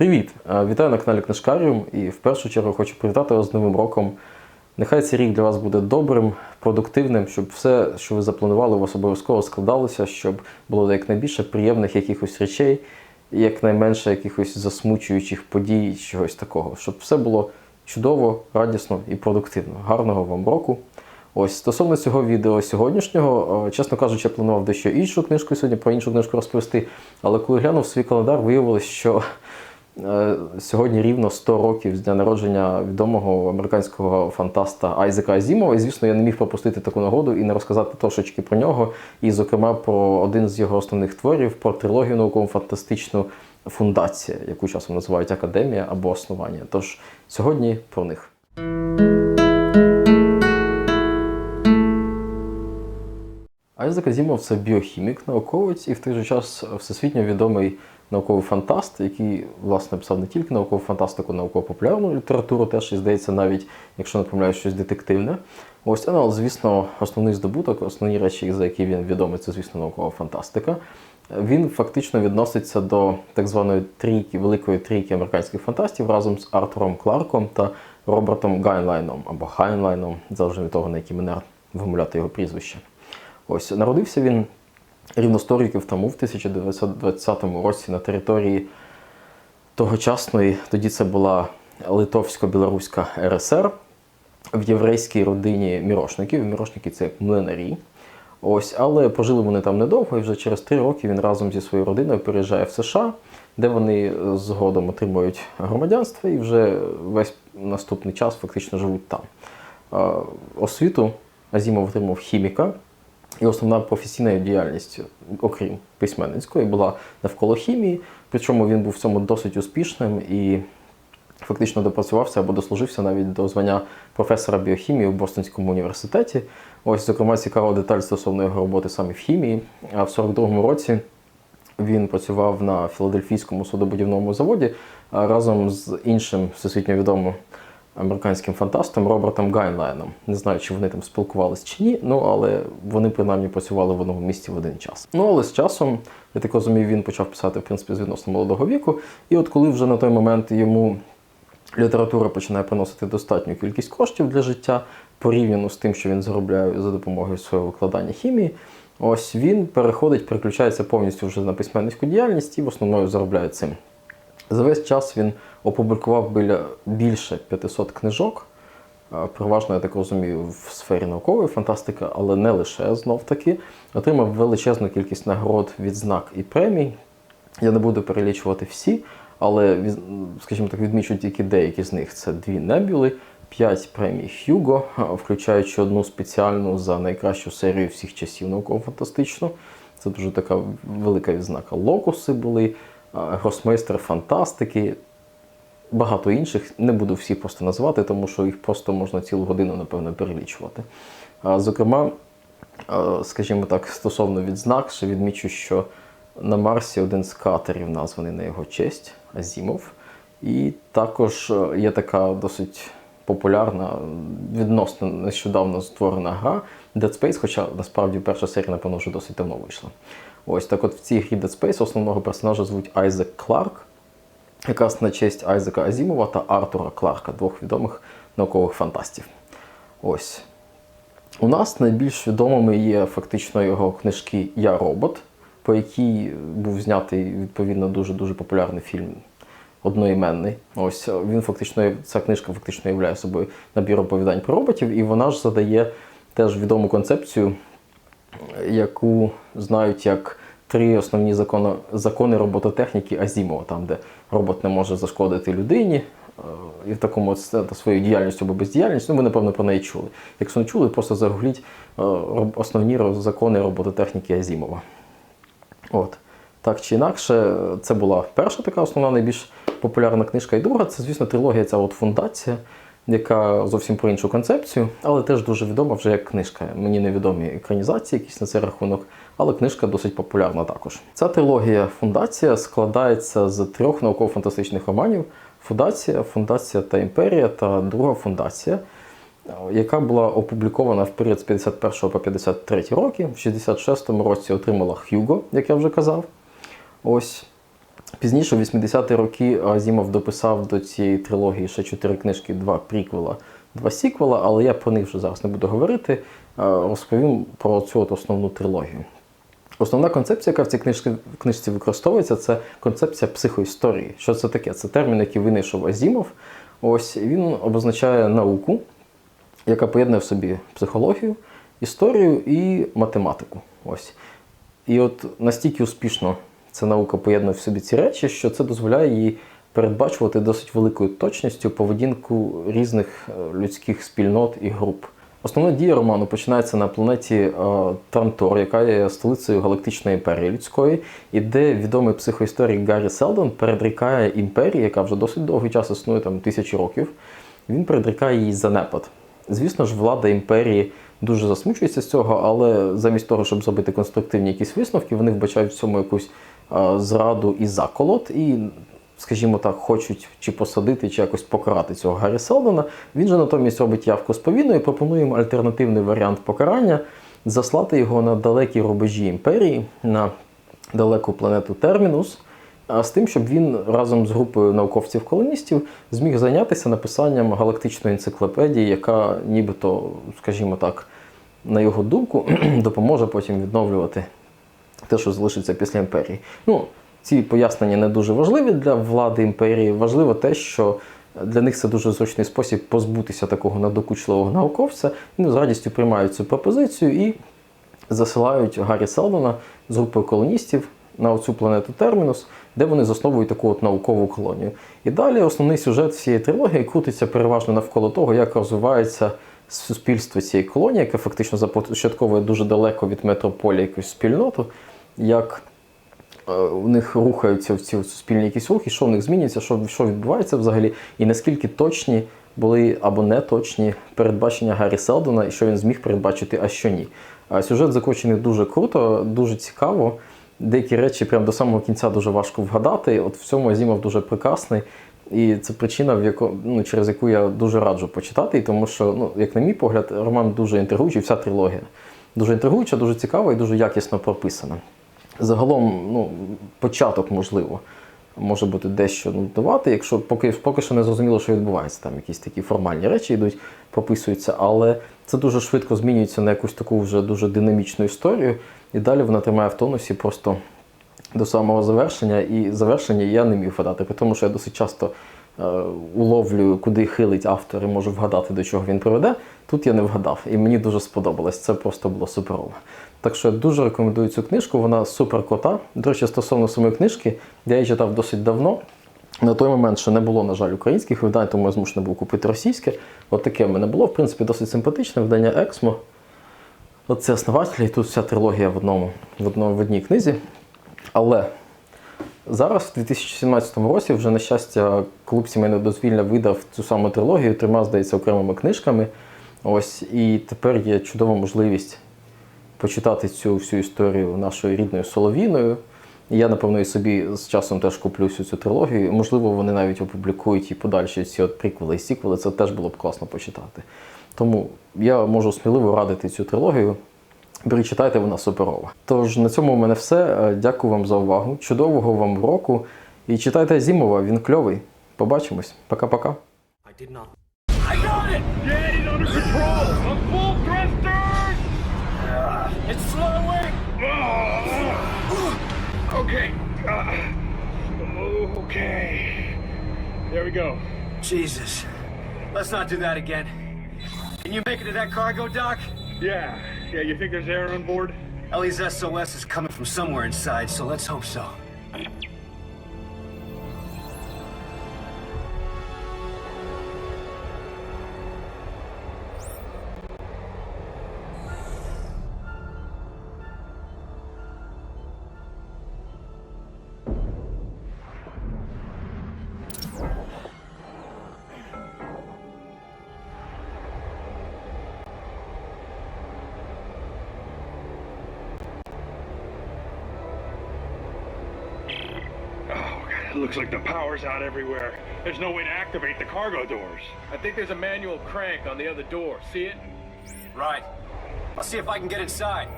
Привіт! Вітаю на каналі Книжкаріум і в першу чергу хочу привітати вас з Новим роком. Нехай цей рік для вас буде добрим, продуктивним, щоб все, що ви запланували, у вас обов'язково складалося, щоб було якнайбільше приємних якихось речей, і якнайменше якихось засмучуючих подій, чогось такого, щоб все було чудово, радісно і продуктивно. Гарного вам року! Ось стосовно цього відео сьогоднішнього, чесно кажучи, я планував дещо іншу книжку сьогодні про іншу книжку розповісти. Але коли глянув свій календар, виявилось, що сьогодні рівно 100 років з дня народження відомого американського фантаста Айзека Азімова. І звісно, я не міг пропустити таку нагоду і не розказати трошечки про нього. І, зокрема, про один з його основних творів, про трилогію науково-фантастичну фундація, яку часом називають Академія або Основання. Тож сьогодні про них. Айзек Азімов це біохімік, науковець і в той же час всесвітньо відомий науковий фантаст, який власне писав не тільки наукову фантастику, науково-популярну літературу, теж і здається, навіть якщо не помиляюсь, щось детективне. Ось ну, але, звісно, основний здобуток, основні речі, за які він відомий, це, звісно, наукова фантастика. Він фактично відноситься до так званої трійки, великої трійки американських фантастів разом з Артуром Кларком та Робертом Гайнлайном або Хайнлайном, залежно від того, на який мене вимовляти його прізвище. Ось народився він рівно 100 років тому, в 1920 році, на території тогочасної, тоді це була Литовсько-Білоруська РСР в єврейській родині мірошників. Мірошники це млинарі. Ось, але пожили вони там недовго, і вже через три роки він разом зі своєю родиною переїжджає в США, де вони згодом отримують громадянство і вже весь наступний час фактично живуть там. Е, Освіту Азімов отримав хіміка. І основна професійна діяльність, окрім письменницької, була навколо хімії. Причому він був в цьому досить успішним і фактично допрацювався або дослужився навіть до звання професора біохімії в Бостонському університеті. Ось, зокрема, цікава деталь стосовно його роботи саме в хімії. А в 42-му році він працював на Філадельфійському судобудівному заводі разом з іншим всесвітньо відомим американським фантастом Робертом Гайнлайном. Не знаю, чи вони там спілкувались чи ні, ну але вони принаймні працювали в одному місці в один час. Ну але з часом, я так розумію, він почав писати в принципі з відносно молодого віку. І от коли вже на той момент йому література починає приносити достатню кількість коштів для життя порівняно з тим, що він заробляє за допомогою свого викладання хімії. Ось він переходить, переключається повністю вже на письменницьку діяльність і в основному заробляє цим. За весь час він опублікував біля більше 500 книжок, переважно, я так розумію, в сфері наукової фантастики, але не лише знов таки. Отримав величезну кількість нагород, відзнак і премій. Я не буду перелічувати всі, але, скажімо так, відмічу тільки деякі з них. Це дві небюли, п'ять премій Хьюго, включаючи одну спеціальну за найкращу серію всіх часів науково-фантастичну. Це дуже така велика відзнака. Локуси були. Гросмейстер фантастики, багато інших. Не буду всіх просто називати, тому що їх просто можна цілу годину, напевно, перелічувати. Зокрема, скажімо так, стосовно відзнак, ще відмічу, що на Марсі один з катерів названий на його честь Азімов. І також є така досить популярна, відносно нещодавно створена гра Dead Space, хоча насправді перша серія, напевно, вже досить давно вийшла. Ось так от в цій грі Dead Space основного персонажа звуть Айзек Кларк, якраз на честь Айзека Азімова та Артура Кларка, двох відомих наукових фантастів. Ось. У нас найбільш відомими є фактично його книжки Я робот, по якій був знятий відповідно дуже-дуже популярний фільм одноіменний. Ось він фактично, ця книжка фактично являє собою набір оповідань про роботів, і вона ж задає теж відому концепцію, яку знають як три основні закони, закони робототехніки Азімова, там, де робот не може зашкодити людині. е, І в такому своєю діяльністю або бездіяльністю, ну ви, напевно, про неї чули. Якщо не чули, просто загугліть е, основні закони робототехніки Азімова. От. Так чи інакше, це була перша така основна, найбільш популярна книжка. І друга це, звісно, трилогія ця от фундація, яка зовсім про іншу концепцію, але теж дуже відома вже як книжка. Мені невідомі екранізації якісь на цей рахунок, але книжка досить популярна також. Ця трилогія фундація складається з трьох науково-фантастичних романів: Фундація, Фундація та Імперія та друга фундація. Яка була опублікована в період з 51 по 53 роки. В 66-му році отримала Хьюго, як я вже казав. Ось Пізніше, в 80-ті роки, Азімов дописав до цієї трилогії ще чотири книжки, два приквела, два сіквела, але я про них вже зараз не буду говорити. Е, Розповім про цю от основну трилогію. Основна концепція, яка в цій книжці, книжці використовується, це концепція психоісторії. Що це таке? Це термін, який винайшов Азімов. Ось він обозначає науку, яка поєднує в собі психологію, історію і математику. Ось. І от настільки успішно ця наука поєднує в собі ці речі, що це дозволяє їй передбачувати досить великою точністю поведінку різних е, людських спільнот і груп. Основна дія роману починається на планеті е, Трантор, яка є столицею галактичної імперії людської, і де відомий психоісторик Гаррі Селдон передрікає імперії, яка вже досить довгий час існує, там тисячі років. Він передрікає її занепад. Звісно ж, влада імперії дуже засмучується з цього, але замість того, щоб зробити конструктивні якісь висновки, вони вбачають в цьому якусь зраду і заколот, і, скажімо так, хочуть чи посадити, чи якось покарати цього Гаррі Селдона. Він же натомість робить явку з повінною і пропонує їм альтернативний варіант покарання, заслати його на далекі рубежі імперії, на далеку планету Термінус. А з тим, щоб він разом з групою науковців-колоністів зміг зайнятися написанням галактичної енциклопедії, яка нібито, скажімо так, на його думку, допоможе потім відновлювати те, що залишиться після імперії. Ну, ці пояснення не дуже важливі для влади імперії. Важливо те, що для них це дуже зручний спосіб позбутися такого надокучливого науковця. Вони з радістю приймають цю пропозицію і засилають Гаррі Селдона з групою колоністів на цю планету Термінус, де вони засновують таку от наукову колонію. І далі основний сюжет всієї трилогії крутиться переважно навколо того, як розвивається суспільство цієї колонії, яке фактично започатковує дуже далеко від метрополії якусь спільноту, як е, у них рухаються в ці суспільні якісь рухи, що в них змінюється, що, що відбувається взагалі, і наскільки точні були або не точні передбачення Гаррі Селдона, і що він зміг передбачити, а що ні. Сюжет закочений дуже круто, дуже цікаво. Деякі речі прямо до самого кінця дуже важко вгадати. От в цьому Азімов дуже прекрасний. І це причина, в яко, ну, через яку я дуже раджу почитати, тому що, ну, як на мій погляд, роман дуже інтригуючий, вся трилогія. Дуже інтригуюча, дуже цікава і дуже якісно прописана. Загалом, ну, початок, можливо, може бути дещо нудувати, якщо поки, поки що не зрозуміло, що відбувається. Там якісь такі формальні речі йдуть, прописуються, але це дуже швидко змінюється на якусь таку вже дуже динамічну історію. І далі вона тримає в тонусі просто до самого завершення. І завершення я не міг вгадати, тому що я досить часто е, уловлюю, куди хилить автор і можу вгадати, до чого він приведе. Тут я не вгадав, і мені дуже сподобалось. Це просто було суперово. Так що я дуже рекомендую цю книжку, вона супер крута. До речі, стосовно самої книжки, я її читав досить давно. На той момент ще не було, на жаль, українських видань, тому я змушений був купити російське. От таке в мене було, в принципі, досить симпатичне видання Ексмо. От це основатель, і тут вся трилогія в одному, в одному, в одній книзі. Але зараз, в 2017 році, вже на щастя, клуб сімейне дозвілля видав цю саму трилогію, трьома, здається, окремими книжками. Ось, і тепер є чудова можливість почитати цю всю історію нашою рідною Соловіною. Я, напевно, і собі з часом теж куплю всю цю трилогію. Можливо, вони навіть опублікують і подальші ці от приквели і сіквели. Це теж було б класно почитати. Тому я можу сміливо радити цю трилогію. Перечитайте, вона суперова. Тож на цьому в мене все. Е, Дякую вам за увагу. Чудового вам року. І читайте Зімова, він кльовий. Побачимось. Пока-пока. I did not. I got it! Yeah, he's under control! Slowing! Okay. Uh, okay. There we go. Jesus. Let's not do that again. Can you make it to that cargo dock? Yeah. Yeah, you think there's air on board? Ellie's SOS is coming from somewhere inside, so let's hope so. Looks like the power's out everywhere. There's no way to activate the cargo doors. I think there's a manual crank on the other door. See it? Right. I'll see if I can get inside.